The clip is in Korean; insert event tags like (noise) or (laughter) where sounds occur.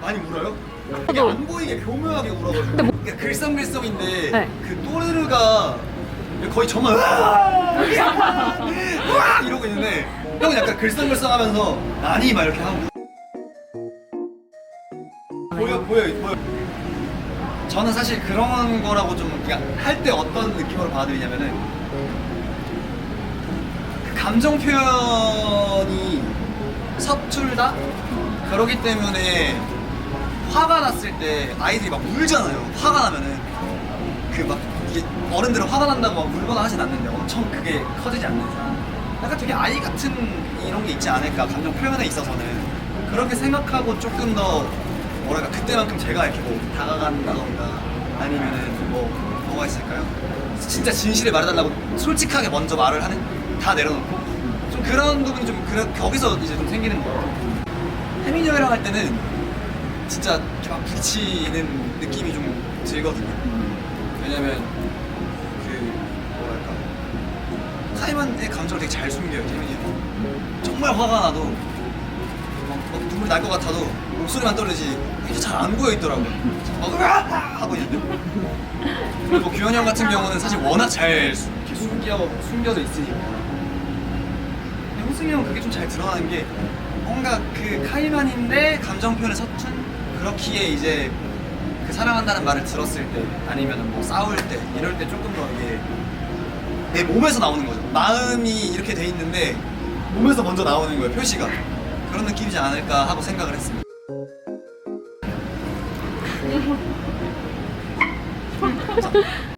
많이 울어요? 이게 안 보이게 교묘하게 울어가지고 그러니까 글썽글썽인데 네. 그 또르르가 거의 저만 으아! 으아! 이러고 있는데 형은 약간 글썽글썽하면서 아니 막 이렇게 하고 보여 보여 보여 저는 사실 그런 거라고 좀 할 때 어떤 느낌으로 받아들이냐면은 그 감정 표현이 서툴다 그러기 때문에 화가 났을 때 아이들이 막 울잖아요. 화가 나면은 그 막 이게 어른들은 화가 난다고 막 울거나 하진 않는데 엄청 그게 커지지 않는 이상 약간 되게 아이 같은 이런 게 있지 않을까 감정 표현에 있어서는 그렇게 생각하고 조금 더 뭐랄까 그때만큼 제가 이렇게 뭐 다가간다던가 아니면은 뭐 뭐가 있을까요? 진짜 진실을 말해달라고 솔직하게 먼저 말을 하는 다 내려놓고 좀 그런 부분이 좀 그래, 거기서 이제 좀 생기는 거 같아요. 혜민이 형이랑 할 때는 진짜 이렇게 막 부딪히는 느낌이 좀 들거든요. 왜냐면 그 뭐랄까 카이만의 감정을 되게 잘 숨겨요 혜민이 형. 정말 화가 나도 막, 막 눈물 날것 같아도 목소리만 떨리지 이게 잘안 보여 있더라고요. 막 으아! 하고 있는데. 그리고 규현이 형 같은 경우는 사실 워낙 잘 수- 숨겨 숨겨져 있으니까. 근데 홍승이 형 그게 좀 잘 드러나는 게 뭔가 그 카이만인데 감정 표현에 서툰 그렇기에 이제 그 사랑한다는 말을 들었을 때 아니면 뭐 싸울 때 이럴 때 조금 더 이게 내 몸에서 나오는 거죠. 마음이 이렇게 돼 있는데 몸에서 먼저 나오는 거예요 표시가 그런 느낌이지 않을까 하고 생각을 했습니다. (laughs)